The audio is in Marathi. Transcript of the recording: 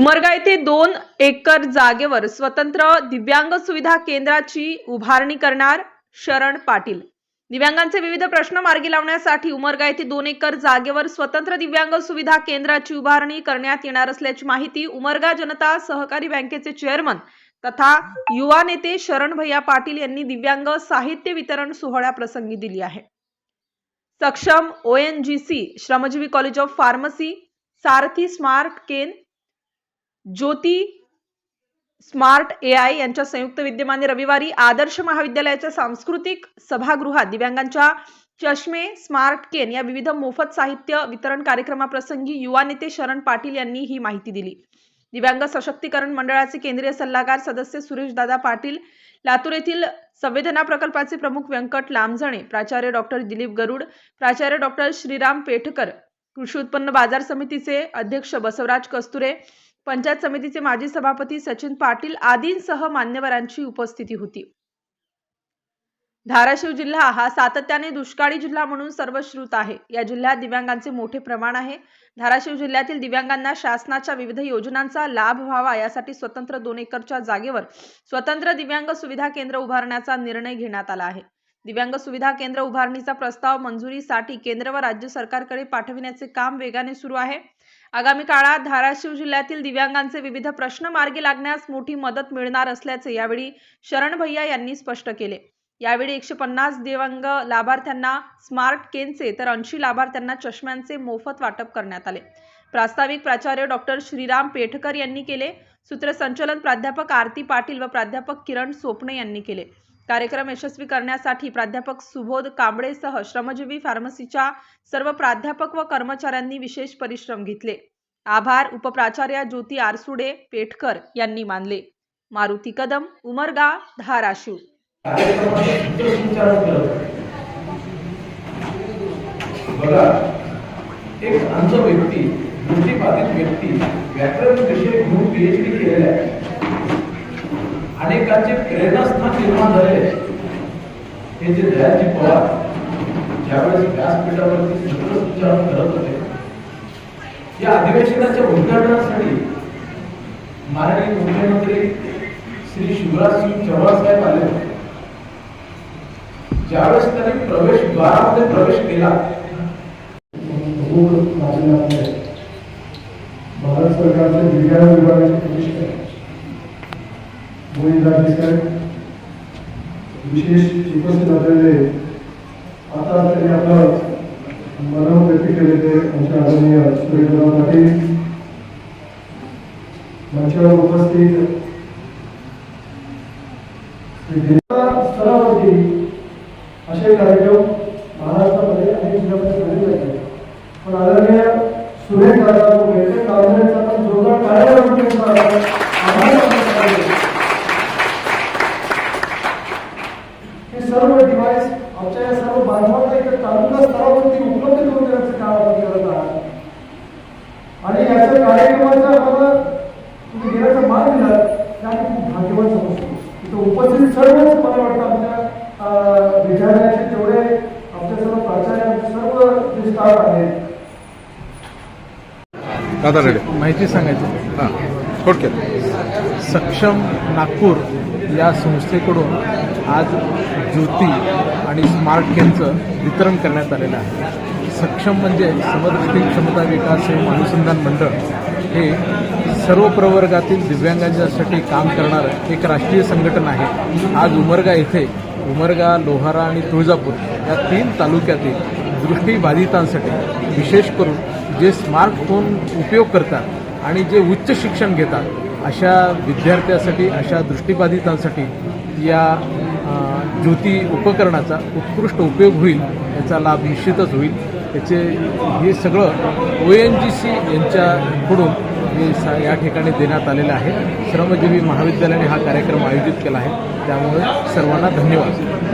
उमरगा येथे दोन एकर जागेवर स्वतंत्र दिव्यांग सुविधा केंद्राची उभारणी करणार शरण पाटील. दिव्यांगांचे विविध प्रश्न मार्गी लावण्यासाठी उमरगा येथे दोन एकर जागेवर स्वतंत्र दिव्यांग सुविधा केंद्राची उभारणी करण्यात येणार असल्याची माहिती उमरगा जनता सहकारी बँकेचे चेअरमन तथा युवा नेते शरण भैया पाटील यांनी दिव्यांग साहित्य वितरण सोहळ्याप्रसंगी दिली आहे. Saksham O N G C Shramjeevi college of pharmacy Sarathi smart cane Jyoti smart A I यांच्या संयुक्त विद्यमाने रविवारी आदर्श महाविद्यालयाच्या सांस्कृतिक सभागृहात दिव्यांगांच्या चष्मे स्मार्ट केन या विविध मोफत साहित्य वितरण कार्यक्रमाप्रसंगी युवा नेते शरण पाटील यांनी ही माहिती दिली. दिव्यांग सशक्तीकरण मंडळाचे केंद्रीय सल्लागार सदस्य सुरेशदादा पाटील लातूर येथील संवेदना प्रकल्पाचे प्रमुख व्यंकट लांबजणे प्राचार्य डॉक्टर दिलीप गरुड प्राचार्य डॉक्टर श्रीराम पेठकर कृषी उत्पन्न बाजार समितीचे अध्यक्ष बसवराज कस्तुरे पंचायत समितीचे माजी सभापती सचिन पाटील आदींसह मान्यवरांची उपस्थिती होती. धाराशिव जिल्हा हा सातत्याने दुष्काळी जिल्हा म्हणून सर्वश्रुत आहे. या जिल्ह्यात दिव्यांगांचे मोठे प्रमाण आहे. धाराशिव जिल्ह्यातील दिव्यांगांना शासनाच्या विविध योजनांचा लाभ व्हावा यासाठी स्वतंत्र दोन एकरच्या जागेवर स्वतंत्र दिव्यांग सुविधा केंद्र उभारण्याचा निर्णय घेण्यात आला आहे. दिव्यांग सुविधा केंद्र उभारणीचा प्रस्ताव मंजुरीसाठी केंद्र व राज्य सरकारकडे पाठविण्याचे काम वेगाने सुरू आहे. आगामी काळात धाराशिव जिल्ह्यातील दिव्यांगांचे विविध प्रश्न मार्गी लागण्यास मोठी मदत मिळणार असल्याचे यावेळी शरण भैया यांनी स्पष्ट केले. यावेळी एकशे पन्नास दिव्यांग लाभार्थ्यांना स्मार्ट केनचे तर ऐंशी लाभार्थ्यांना चष्म्यांचे मोफत वाटप करण्यात आले. प्रास्ताविक प्राचार्य डॉक्टर श्रीराम पेठकर यांनी केले. सूत्रसंचलन प्राध्यापक आरती पाटील व प्राध्यापक किरण सोपणे यांनी केले. कार्यक्रम यशस्वी करण्यासाठी प्राध्यापक सुबोध कांबळेसह श्रमजीवी फार्मसीच्या सर्व प्राध्यापक व कर्मचाऱ्यांनी विशेष परिश्रम घेतले. आभार. उपप्राचार्या ज्योती आरसुडे पेठकर यांनी मानले. मारुती कदम उमरगा धाराशिव. बघा एक अंध व्यक्ती दृष्टीबाधित व्यक्ती व्याकरण विषय घेऊन पीएचडी केलेला आहे. अनेकांचे प्रेरणास्थान निर्माण झालेले हे जे दयाजी पवार ज्यावेळेस व्यासपीठावरती उच्चारण करत होते या अधिवेशनाच्या उद्घाटनासाठी माननीय मुख्यमंत्री श्री शिवराज सिंग चौहान साहेब आले होते. ज्यावेळेस त्यांनी प्रवेश द्वारामध्ये प्रवेश केला. भारत सरकारचे दिव्यांग विभागाचे कमिशनर गोविंद साहेब विशेष उपस्थित असलेले आता त्यांनी आपलं मनोर व्यक्त केले ते आमचे आदरणीय सुरेशराव पाटील मंचावर उपस्थित श्री जिल्हा स्तरावरती असे कार्यक्रम महाराष्ट्रामध्ये अनेक जिल्ह्यामध्ये झालेले आहेत पण आदरणीय सुरेश दादा वेळचे काँग्रेसचा पण जोरदार कार्यक्रम केला आभार व्यक्त करायचे. हे सर्व डिव्हाइस आमच्या या सर्व इथे तालुका स्तरावरती उपलब्ध करून देण्याचं काम आपण करत आहात. आणि याच्या कार्यक्रमाचा आम्हाला तुम्ही घेण्याचा मान दिला त्याने खूप भाग्यवान समजतो. इथं उपस्थित सर्वच मला वाटतं आमच्या अं, विद्यालयाचे जेवढे आमच्या सर्व प्राचार्य सर्व जे स्टाफ आहेत. माहिती सांगायची. हां. थोडक्यात सक्षम नागपूर या संस्थेकडून आज ज्योती आणि स्मार्ट केनचं वितरण करण्यात आलेलं आहे. सक्षम म्हणजे समदृष्टी क्षमता विकास एवं अनुसंधान मंडळ. हे सर्व प्रवर्गातील दिव्यांगांच्यासाठी काम करणारं एक राष्ट्रीय संघटन आहे. आज उमरगा येथे उमरगा लोहारा आणि तुळजापूर या तीन तालुक्यातील दृष्टीबाधितांसाठी विशेष करून जे स्मार्टफोन उपयोग करतात आणि जे उच्च शिक्षण घेतात अशा विद्यार्थ्यासाठी अशा दृष्टीबाधितांसाठी या ज्योती उपकरणाचा उत्कृष्ट उपयोग होईल याचा लाभ निश्चितच होईल. त्याचे हे सगळं ओ एन जी सी यांच्याकडून हे सा या ठिकाणी देण्यात आलेलं आहे. श्रमजीवी महाविद्यालयाने हा कार्यक्रम आयोजित केला आहे. त्यामुळे सर्वांना धन्यवाद.